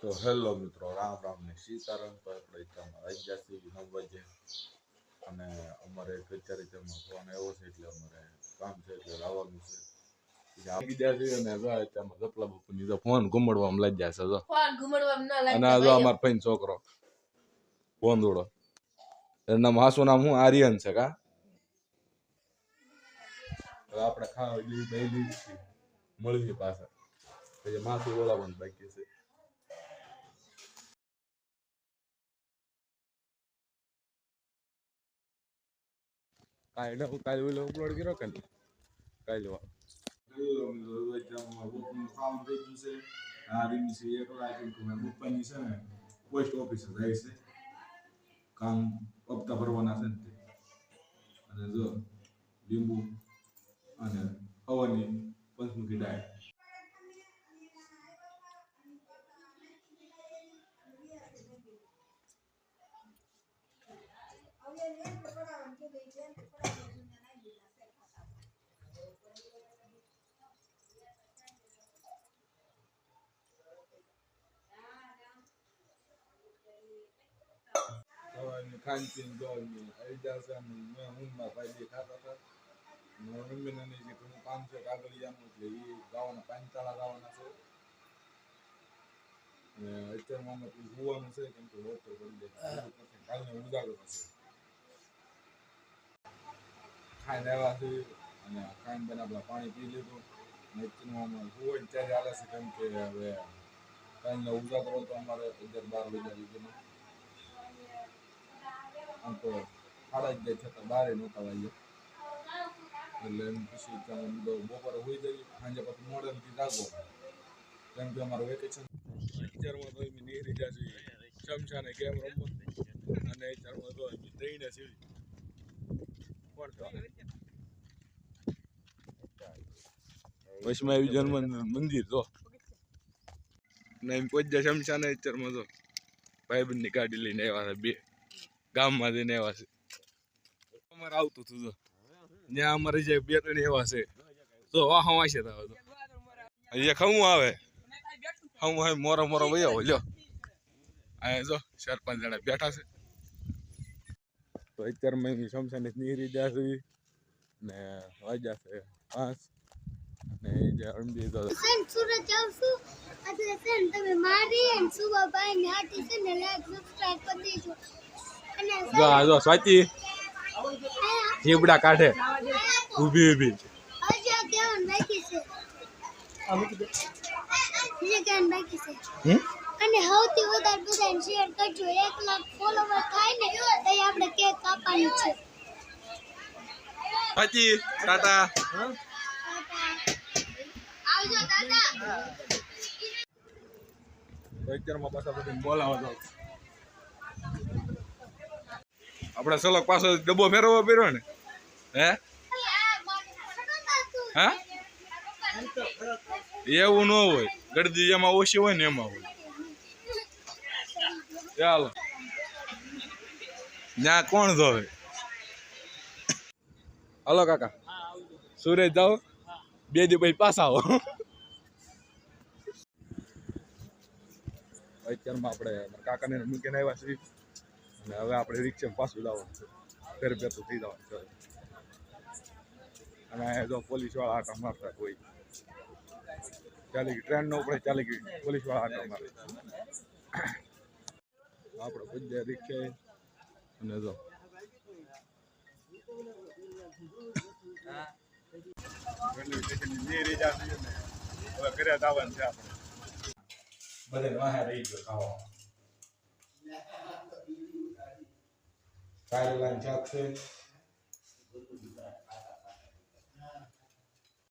તો હેલો મિત્રો રામ રામ ને સીતારામ. તો આપણે ત્યાં આવી ગયા છે નવ વાગે. અને અમારે અત્યારે તેમાં ફોન આવ્યો છે એટલે અમારે કામ છે એટલે લાવવાનું છે. એટલે આપી છે અને જપલા બાપુની તો ફોન ઘુમડવામાં લાગ્યા છે જો. અને આ જો અમાર ફઈન છોકરો બોંદોડો એનું નામ હાસુ નામ હું આર્યન છે કા? આપણે ખાવા મળી ડેલી મળીએ પાછા. પછી માથું બોલાવવાનું બાકી છે. કાલે ને હું કાલે ઓલો અપલોડ કર્યો કે નહીં? કાલે વા પોસ્ટ ઓફિસ જાય છે કામ હપ્તા ભરવાના છે ને. અને જો લીંબુ અને હવાની પંચમુખી ડાળ હવાની ખાનપીન જો આવી જશે અને મેં ઊંઘમાં ભાઈ ખાતા હતા મમ્મીને જે ઘણું કામ છે કાગળિયાનું એટલે એ ગાવાના પાંચાળા ગાવાના છે અને અત્યારમાં અમે પેલું જોવાનું છે કેમ કે ડોક્ટર કરી દે કાલને ઉજાગર હશે ખાઈને આવ્યા છે અને ખાઈને બનાવેલા પાણી પી લીધું અને અત્યારમાં અમે હોય ત્યારે હાલે છે kan કે હવે કાલનો ઉજાગરો તો અમારે અગિયાર બાર da લીધેલો આમ તો સાડા અગિયાર છતાં બારે નહોતા વાગ્યા. એટલે એમ પછી બપોરે હોઈ જઈએ, સાંજે પછી મોડે નથી જાગો. કેમ કે અમારું વેકેશન અત્યારમાં તો એમ નીકળી ગયા છે ચમચાને ગેમ રમવો. અને અત્યારમાં તો એમ દઈને સીવી કોણ તો વૈષ્ણવી જન્મ મંદિર તો. ને એમ પહોંચ્યા શમશાને અત્યારમાં તો ભાઈબંધની ગાડી લઈને આવ્યા બે. ગામમાં જઈને એવા છે. અમારે આવતું હતું તો ત્યાં અમારે જે બે ત્રણ એવા છે. તો વાહ વાંચે તો. અહીંયા ખમું આવે? ખમું હોય, મોરો મોરો વયો લ્યો. અહીંયા જો ચાર પાંચ જણા બેઠા છે. તો અત્યારમાં મેં શમશાને નીરી ગયા છે ને વાગ્યા છે પાંચ. ને જે અણબી તો સુરત જાઉં છું. એટલે તમે મારી અને સુબાભાઈ ને આટી છે ને લાઈક સબસ્ક્રાઇબ કરી દેજો. જો આ જો સ્વાતિ જીબડા કાઢે. ઊભી ઊભી. હજી કેવન બાકી છે હજી કેવન બાકી છે હમ? અને સૌથી વધારે બધાને શેર કરજો. એક લાખ ફોલોવર થાય ને તો આપણે કેક કાપવાની છે. સ્વાતિ ટાટા. આવજો દાદા અત્યારમાં પાછા બધું બોલાવા જાવ. આપણે સલક પાછો ડબ્બો ફેરવવો પડ્યો ને? હે? હા? એવું ન હોય. ગળદી એમાં ઓછી હોય ને એમાં હોય. ચાલો. ત્યાં કોણ ધોવે? હલો કાકા. સુરેશ જાઓ. બે દી પછી પાછા આવો. અત્યારમાં આપણે કાકાને મૂકીને આવ્યા છીએ. અને હવે આપણે રિક્ષા પાછું લાવવાનું છે. ફેર ફેરતું થઈ જવાનું છે અને જો પોલીસવાળા આટા મારતા કોઈ. ચાલી ગઈ ટ્રેન નો ઉપડે ચાલી ગઈ પોલીસવાળા આટા મારે. આપણે પૂજ્યા રિક્ષા અને જો. ને બધે વાહે રહી ગયો ખાવા. Cairo lanciato